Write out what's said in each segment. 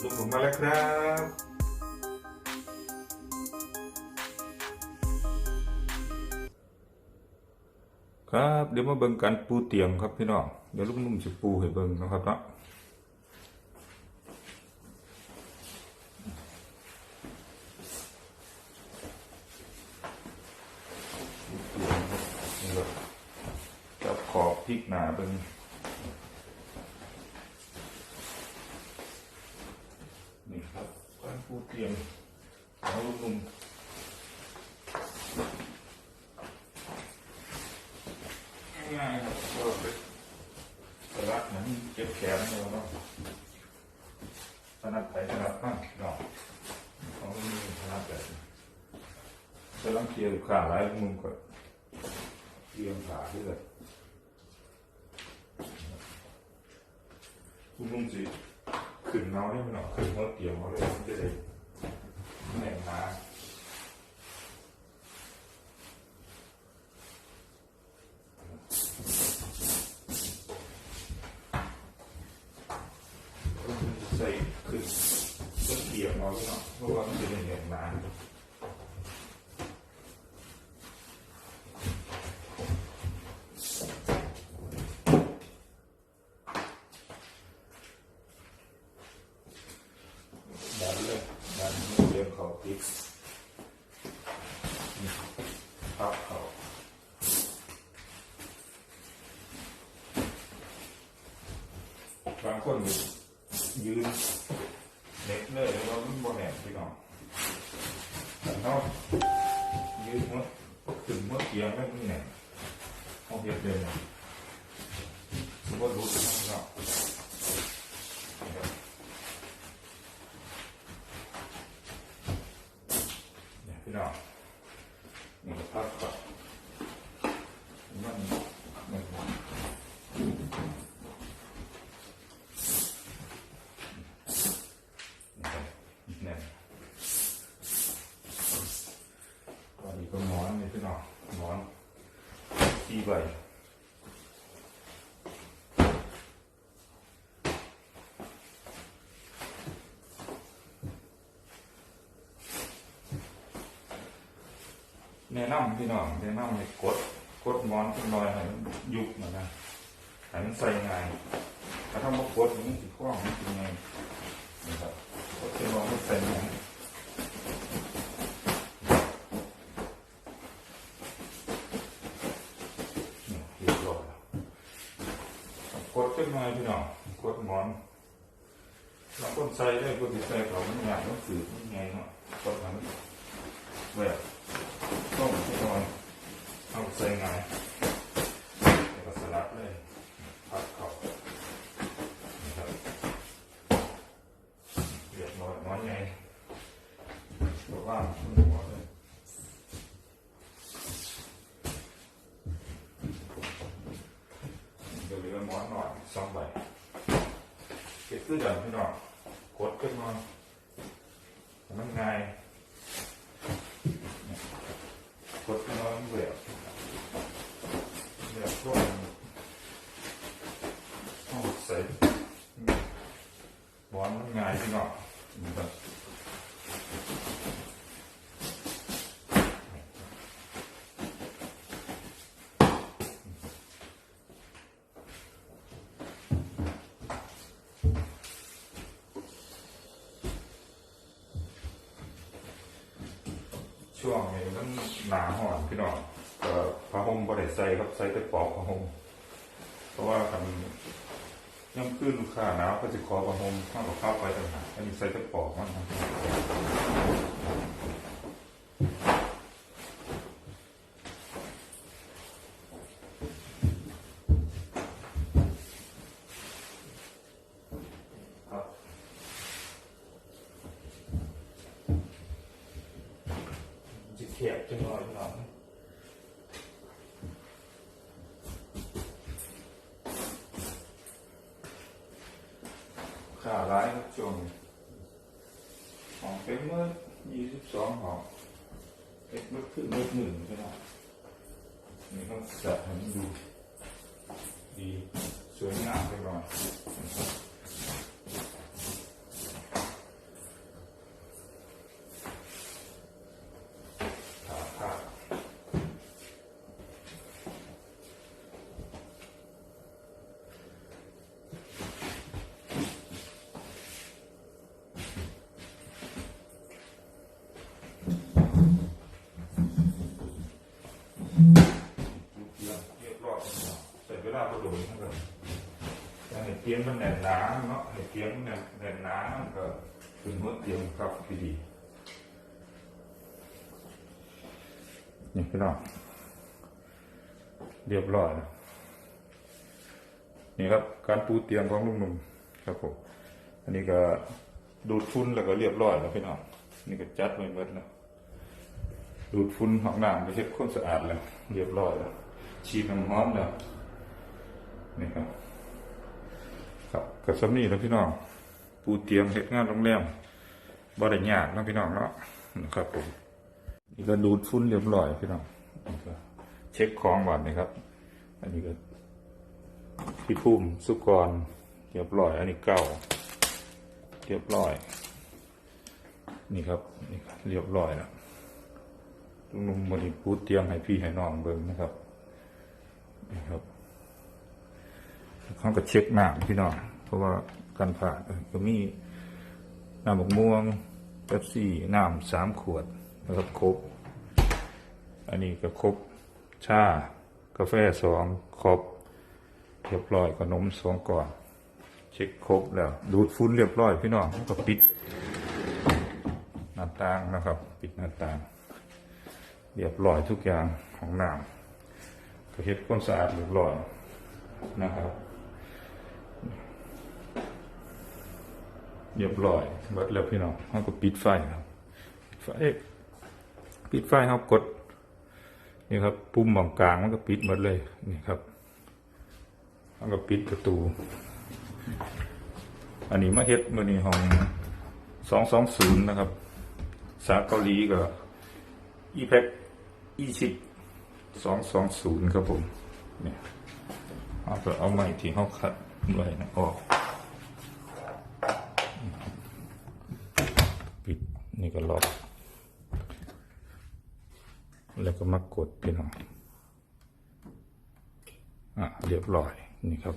ลูกผมมาแล้วครับครับเดี๋ยวมาเบิ่งการปูเตียงครับพี่น้องเดี๋ยวลูกนุ่มจะปูให้เบิ่งนะครับเนาะจับขอบพลิกหนาเบิ่งนี่ครับการปูเตียงเอาลูกนุ่ม ง่ายครับก็เป็นสลัดนั้นเก็บแขนเราเนาะถนัดไปถนัดบ้างเนาะเขาไม่มีถนัดแบบจะต้องเคลียร์ขาหลายมุมก่อนเคลียร์ขาด้วยเลยคุณลุงสิขึ้นเนาให้มันเนาะขึ้นหัวเตียงมาเลยมันจะได้แน่นหนา ใส่ ขึ้นต้นเกี่ยบเอาไว้เนาะเพราะว่ามันเป็นอย่างนั้นดันเลยดันเรียงเขาติดนี่พับเขาบางคนนี่ ยืนเน็ตเลยแล้วก็มันบ่แหนพี่น้องแต่เขายืนเมื่อถึงเมื่อเกียงแล้วมันแหน เดินนะสมมติรู้สึกพี่น้องเนี่ยพี่น้องนี่พักก่อนมันมันนี่ตอนนี้ก็หมอนนี่พี่น้องหมอนที่ใบ แนะนำพี่น้องแนะนำให้กดกดหมอนขึ้นหน่อยให้มันยุบหน่อยนะให้มันใส่ง่ายถ้าทำมากดมันสิคล้องมันสิไงนะครับกดขึ้นหมอนมันใส่ง่ายเนี่ยเรียบร้อยแล้วกดขึ้นมาพี่น้องกดมอนเราคนใส่ได้คนที่ใส่เขามันงานมันสื่อมันไงเนาะกดมันแบบ ต้องพี่น้องเอาใส่งายแล้วก็สลับเลยพัดเขานะครับเรียบร้อยหมอนไงบอกว่ามันหัวเลยเดี๋ยวเหลือหมอนหน่อยสองใบเก็บตู้เดิมพี่น้องกดขึ้นมามันง่ายกดขึ้นมามันเบื่อเบื่อพวกมันเอาใส่หมอนมันง่ายพี่น้องนี่ครับ ช่วงนี้มันหนาห่อนพี่น้องก็ผ้าห่มบริใส่ครับใส่แต่ปอกผ้าห่มเพราะว่าทำย่ำขึ้นลูกค้าหนาวก็จะขอผ้าห่มข้าวกับข้าวไปต่างหากอันนี้ใส่แต่ปอกมันครับ ขียบจังเลยพี่น้องขาร้ายครับช่วงนี้ของเป็นเมื่อยี่สิบสองหองเอ็ดมื่อขึ้นเมื่อหมื่นพี่น้องนี่ต้องจัดให้มันดูดีสวยงามไปก่อนนะครับ เตียงมันแน่นหนาเนาะให้เตียงมันแน่นแน่นหนามันก็เป็นหัวเตียงครับพี่ดีนี่พี่น้องเรียบร้อยแล้วนี่ครับ การปูเตียงของลุงหนุ่มครับผมอันนี้ก็ดูดฝุ่นแล้วก็เรียบร้อยแล้วพี่น้องนี่ก็จัดไว้หมดแล้วดูดฝุ่นห้องน้ำไปเช็ดความสะอาดแล้วเรียบร้อยแล้วฉีดน้ำหอมแล้วนี่ครับ กับสำนีแล้วพี่น้อง ปูเตียงเฮ็ดงานโรงแรมบ่ได้ยากนะพี่น้องเนาะนะครับผมนี่ก็ดูดฝุ่นเรียบร้อยพี่น้องเช็คของก่อนนะครับ อันนี้ก็พี่พุ่มสุกรเรียบร้อย อันนี้เก่าเรียบร้อย นี่ครับนี่ครับเรียบร้อยแล้วลุงๆมาดิปูเตียงให้พี่ให้น้องเบิ่งนะครับนี่ครับเขาก็เช็คหน้ำพี่น้อง เพราะว่ากันผ่าก็มีน้ำบกม่วงเป๊ปซี่น้ำสามขวดนะครับครบ อันนี้ก็ครบชากาแฟสองครบ เรียบร้อยขนมสองก่อน เช็คครบแล้ว ดูดฝุ่นเรียบร้อยพี่น้องก็ปิดหน้าต่างนะครับ ปิดหน้าต่าง เรียบร้อยทุกอย่างของน้ำก็เฮ็ดความสะอาดเรียบร้อยนะครับ เรียบร้อยเบิดแล้วพี่น้องเขาก็ปิดไฟครับปิดไฟปิดไฟเขากดนี่ครับปุ่มบางกลางมันก็ปิดหมดเลยนี่ครับเขาก็ปิดประตู อันนี้มาเฮ็ดมือนี้ห้องสองสองศูนย์นะครับ สาเกาหลีก็อีแพ็กอีชิปสองสองศูนย์ครับผมเนี่ยเอาก็เอาไม้ที่เขาคัดไว้นะออก ปิด นี่ก็ล็อก แล้วก็มากดพี่น้องอะเรียบร้อยนี่ครับ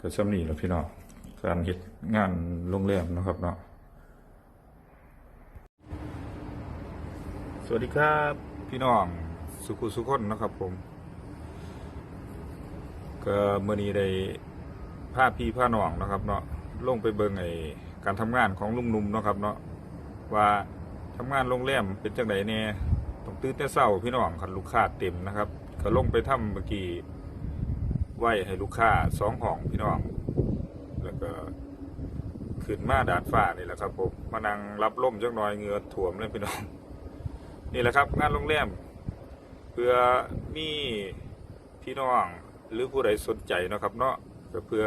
ก็สำนีแล้วพี่น้องการเฮ็ดงานโรงแรมนะครับเนาะสวัสดีครับพี่น้องสุขุสุขนนะครับผม ก็เมื่อนี้ได้พาพี่พาน้องนะครับเนาะลงไปเบิ่งไอ การทำงานของลุงนุ่มเนาะครับเนาะว่าทำงานโรงแรมเป็นจังไดแน่ต้องตื่นแต่เช้าพี่น้องคันลูกค้าเต็มนะครับ ก็ลงไปทำเมื่อกี้ไหวให้ลูกค้าสองห้องพี่น้อง แล้วก็ขึ้นมาดาดฟ้านี่แหละครับผมมานั่งรับลมจักน่อยเงือท่วมเลยพี่น้อง นี่แหละครับ งานโรงแรมเพื่อมีพี่น้องหรือผู้ใดสนใจนะครับ เนาะก็เพื่อ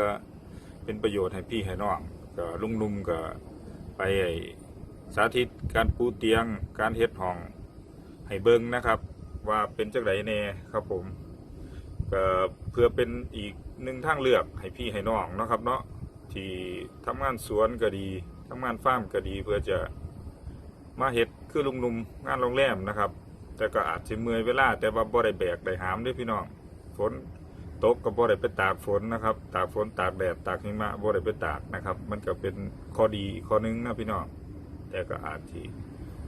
เป็นประโยชน์ให้พี่ให้น้อง ก็ลุงนุ่มก็ไปไอ้สาธิตการปูเตียงการเฮ็ดห้องให้เบิ่งนะครับ ว่าเป็นจังไดแน่ครับผมก็เพื่อเป็นอีกหนึ่งทางเลือกให้พี่ให้น้องนะครับ เนาะที่ทำงานสวนก็ดีทำงานฟาร์มก็ดีเพื่อจะมาเฮ็ดคือลุงนุ่มงานโรงแรมนะครับ แต่ก็อาจจะเมื่อยเวลาแต่ว่าบ่ได้แบกได้หามด้วยพี่น้องฝน ตกก็บ่ได้ไปตากฝนนะครับ ตากฝนตากแดดตากหิมะบ่ได้ไปตากนะครับ มันก็เป็นข้อดีข้อหนึงนะพี่น้องแต่ก็อาจที่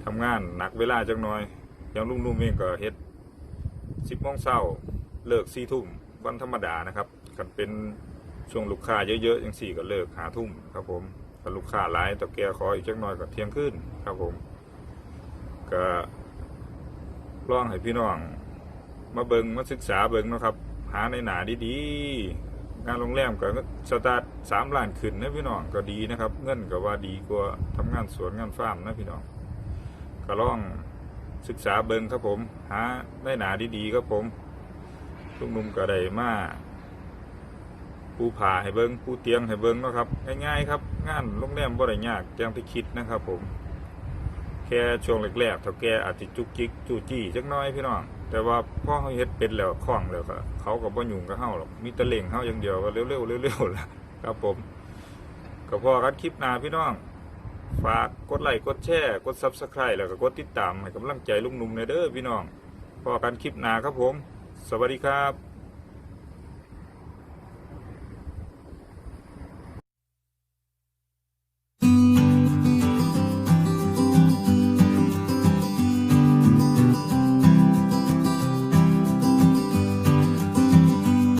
ทำงานหนักเวลาจังน่อยอย่างลุงหนุ่มเองก็เฮ็ด10โมงเช้าเลิก4ทุ่มวันธรรมดานะครับกันเป็นช่วงลูกค้าเยอะๆจังสี่ก็เลิกหาทุ่มครับผมถ้าลูกค้าหลายต่อแกขออีกจักหน่อยก็เที่ยงคืนครับผมก็ลองให้พี่น้อง มาเบิงมาศึกษาเบิงนะครับ หาในหนาดีๆงานโรงแรมก็สตาร์ทสามล้านขึ้นนะพี่น้องก็ดีนะครับ เงินก็ว่าดีกว่าทำงานสวนงานฟาร์มนะพี่น้องก็ลองศึกษาเบิงครับผม หาในหนาดีๆครับผมทุกนุ่มก็ได้มาปูผ่าให้เบิงปูเตียงให้เบิงนะครับง่ายๆครับ งานโรงแรมบ่ได้ยากอย่างที่คิดนะครับผม แค่ช่วงแรกๆเท่าแกอาจจะจุกจิกจู้จี้จักน้อยพี่น้อง แต่ว่าพ่อเขาเฮ็ดเป็นแล้วคล่องแล้วก็เขาก็บ่ยุ่งกับเฮาหรอกมีตะเล่งเฮาอย่างเดียวก็เร็วๆเร็วๆล่ะครับผมก็พอกันคลิปหน้าพี่น้อง ฝากกดไลค์กดแชร์กด Subscribe แล้วก็กดติดตามให้กำลังใจลุงหนุ่มในเด้อพี่น้องพอกันคลิปหน้าครับผม สวัสดีครับ